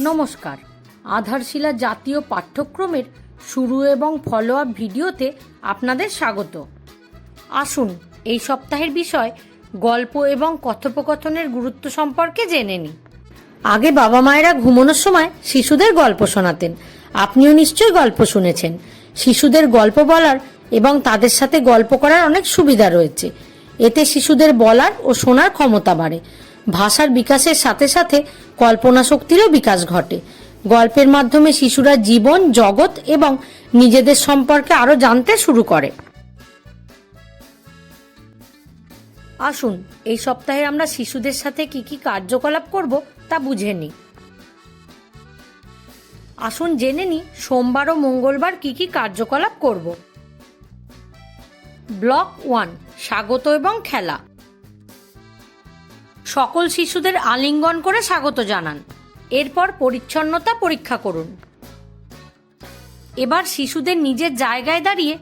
নমস্কার। আধারশিলা জাতীয় পাঠ্যক্রমের শুরু এবং ফলো আপ ভিডিওতে আপনাদের স্বাগত। আসুন, এই সপ্তাহের বিষয় গল্প এবং কথোপকথনের গুরুত্ব সম্পর্কে জেনে নিই। আগে বাবা মায়েরা ঘুমানোর সময় শিশুদের গল্প শোনাতেন। আপনিও নিশ্চয়ই গল্প শুনেছেন। শিশুদের গল্প বলার এবং তাদের সাথে গল্প করার অনেক সুবিধা রয়েছে। এতে শিশুদের বলার ও শোনার ক্ষমতা বাড়ে। ভাষার বিকাশের সাথে সাথে কল্পনা শক্তিরও বিকাশ ঘটে। গল্পের মাধ্যমে শিশুরা জীবন, জগৎ এবং নিজেদের সম্পর্কে আরও জানতে শুরু করে। আসুন, এই সপ্তাহে আমরা শিশুদের সাথে কি কি কার্যকলাপ করব তা বুঝে নিই। আসুন জেনে নিই, সোমবার ও মঙ্গলবার কি কি কার্যকলাপ করব। ব্লক ওয়ান, স্বাগত এবং খেলা। সকল শিশুদের আলিঙ্গন করে স্বাগত জানান। এরপর পরিচ্ছন্নতা পরীক্ষা করুন। এবার শিশুদের নিজের জায়গায় দাঁড়িয়ে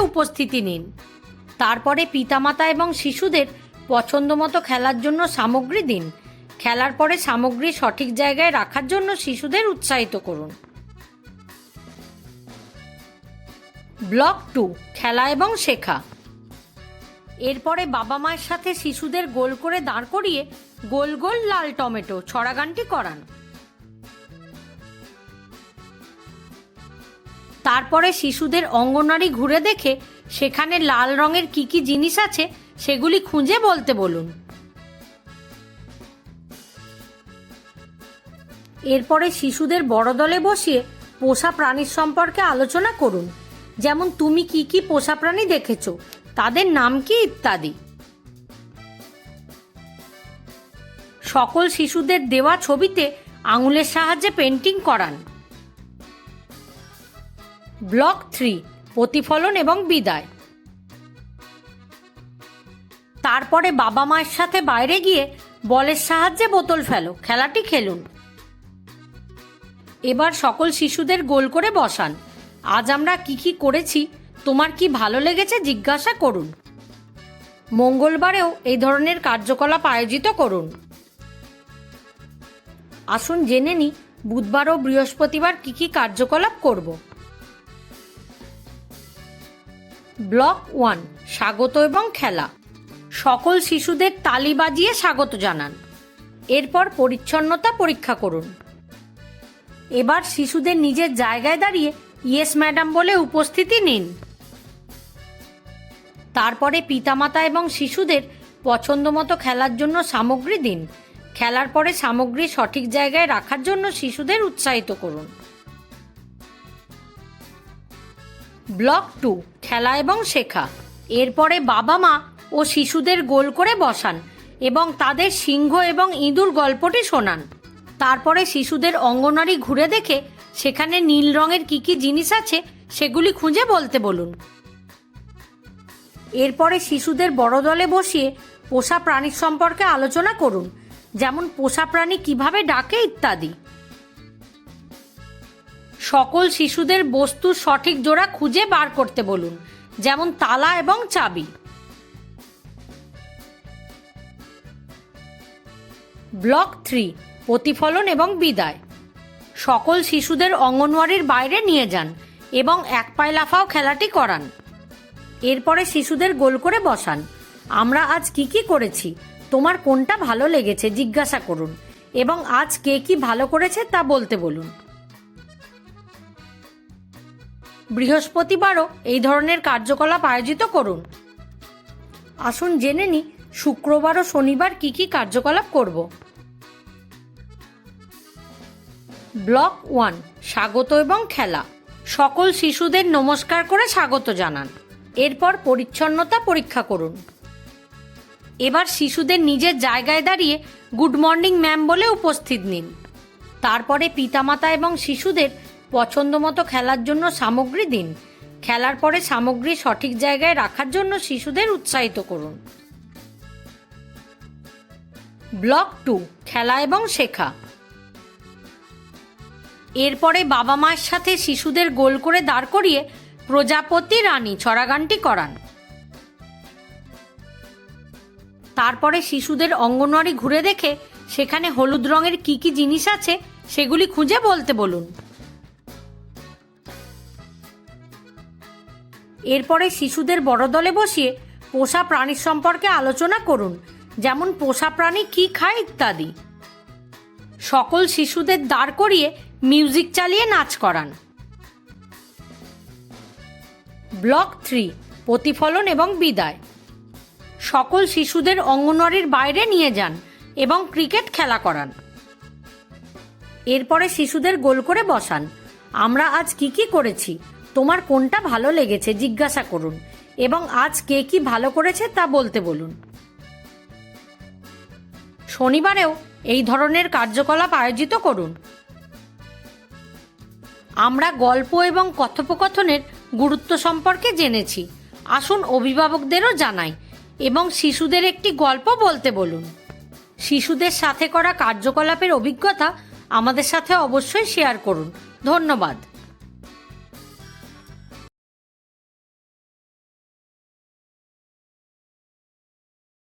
উপস্থিতি নিন। তারপরে পিতামাতা এবং শিশুদের পছন্দমতো খেলার জন্য সামগ্রী দিন। খেলার পরে সামগ্রী সঠিক জায়গায় রাখার জন্য শিশুদের উৎসাহিত করুন। ব্লক টু, খেলা এবং শেখা। এরপরে বাবা মায়ের সাথে শিশুদের গোল করে দাঁড় করিয়ে গোল গোল লাল টমেটো ছড়াগানটি করান। তারপরে শিশুদের অঙ্গনারী ঘুরে দেখে সেখানে লাল রঙের কি কি জিনিস আছে সেগুলি খুঁজে বলতে বলুন। এরপরে শিশুদের বড় দলে বসিয়ে পোষা প্রাণীর সম্পর্কে আলোচনা করুন। যেমন, তুমি কি কি পোষা প্রাণী দেখেছ? তাদের নাম কি ইত্যাদি? সকল শিশুদের দেওয়া ছবিতে আঙুলের সাহায্যে পেন্টিং করান। ব্লক থ্রি, প্রতিফলন এবং বিদায়। তারপরে বাবা মায়ের সাথে বাইরে গিয়ে বলের সাহায্যে বোতল ফেলো, খেলাটি খেলুন। এবার সকল শিশুদের গোল করে বসান। আজ আমরা কি কি করেছি তোমার কি ভালো লেগেছে জিজ্ঞাসা করুন। মঙ্গলবারেও এই ধরনের কার্যকলাপ আয়োজিত করুন। আসুন জেনে নি বুধবার ও বৃহস্পতিবার কি কি কার্যকলাপ করব। ব্লক ওয়ান, স্বাগত এবং খেলা। সকল শিশুদের তালি বাজিয়ে স্বাগত জানান। এরপর পরিচ্ছন্নতা পরীক্ষা করুন। এবার শিশুদের নিজের জায়গায় দাঁড়িয়ে ইয়েস ম্যাডাম বলে উপস্থিতি নিন। তারপরে পিতামাতা এবং শিশুদের পছন্দমতো খেলার জন্য সামগ্রী দিন। খেলার পরে সামগ্রী সঠিক জায়গায় রাখার জন্য শিশুদের উৎসাহিত করুন। ব্লক টু, খেলা এবং শেখা। এরপরে বাবা মা ও শিশুদের গোল করে বসান এবং তাদের সিংহ এবং ইঁদুর গল্পটি শোনান। তারপরে শিশুদের অঙ্গনারী ঘুরে দেখে সেখানে নীল রঙের কি কি জিনিস আছে সেগুলি খুঁজে বলতে বলুন। এরপরে শিশুদের বড় দলে বসিয়ে পোষা প্রাণীর সম্পর্কে আলোচনা করুন। যেমন পোষা প্রাণী কীভাবে ডাকে ইত্যাদি। সকল শিশুদের বস্তুর সঠিক জোড়া খুঁজে বার করতে বলুন, যেমন তালা এবং চাবি। ব্লক থ্রি, প্রতিফলন এবং বিদায়। সকল শিশুদের অঙ্গনওয়াড়ির বাইরে নিয়ে যান এবং এক পায়ে লাফাও খেলাটি করান। এরপরে শিশুদের গোল করে বসান। আমরা আজ কি কি করেছি? তোমার কোনটা ভালো লেগেছে জিজ্ঞাসা করুন। এবং আজ কে কি ভালো করেছে তা বলতে বলুন। বৃহস্পতিবারও এই ধরনের কার্যকলাপ আয়োজিত করুন। আসুন জেনে নি, শুক্রবার ও শনিবার কি কি কার্যকলাপ করব। ব্লক ওয়ান, স্বাগত এবং খেলা। সকল শিশুদের নমস্কার করে স্বাগত জানান। এরপর পরিচ্ছন্নতা পরীক্ষা করুন। এবার শিশুদের নিজের জায়গায় দাঁড়িয়ে গুড মর্নিং ম্যাম বলে উপস্থিত নিন। তারপরে পিতামাতা এবং শিশুদের পছন্দমতো খেলার জন্য সামগ্রী দিন। খেলার পরে সামগ্রী সঠিক জায়গায় রাখার জন্য শিশুদের উৎসাহিত করুন। ব্লক টু, খেলা এবং শেখা। এরপরে বাবা মায়ের সাথে শিশুদের গোল করে দাঁড় করিয়ে প্রজাপতি রানী ছড়াগানটি করান। তারপরে শিশুদের অঙ্গনওয়াড়ি ঘুরে দেখে সেখানে হলুদ রঙের কি কি জিনিস আছে সেগুলি খুঁজে বলতে বলুন। এরপরে শিশুদের বড় দলে বসিয়ে পোষা প্রাণীর সম্পর্কে আলোচনা করুন, যেমন পোষা প্রাণী কি খায় ইত্যাদি। সকল শিশুদের দাঁড় করিয়ে মিউজিক চালিয়ে নাচ করান। ব্লক থ্রি, প্রতিফলন এবং বিদায়। সকল শিশুদের অঙ্গনওয়াড়ির বাইরে নিয়ে যান এবং ক্রিকেট খেলা করান। এরপরে শিশুদের গোল করে বসান। আমরা আজ কি কি করেছি? তোমার কোনটা ভালো লেগেছে জিজ্ঞাসা করুন এবং আজ কে কি ভালো করেছে তা বলতে বলুন। শনিবারেও এই ধরনের কার্যকলাপ আয়োজিত করুন। আমরা গল্প এবং কথোপকথনের গুরুত্ব সম্পর্কে জেনেছি। আসুন অভিভাবকদেরও জানাই এবং শিশুদের একটি গল্প বলতে বলুন। শিশুদের সাথে করা কার্যকলাপের অভিজ্ঞতা আমাদের সাথে অবশ্যই শেয়ার করুন। ধন্যবাদ।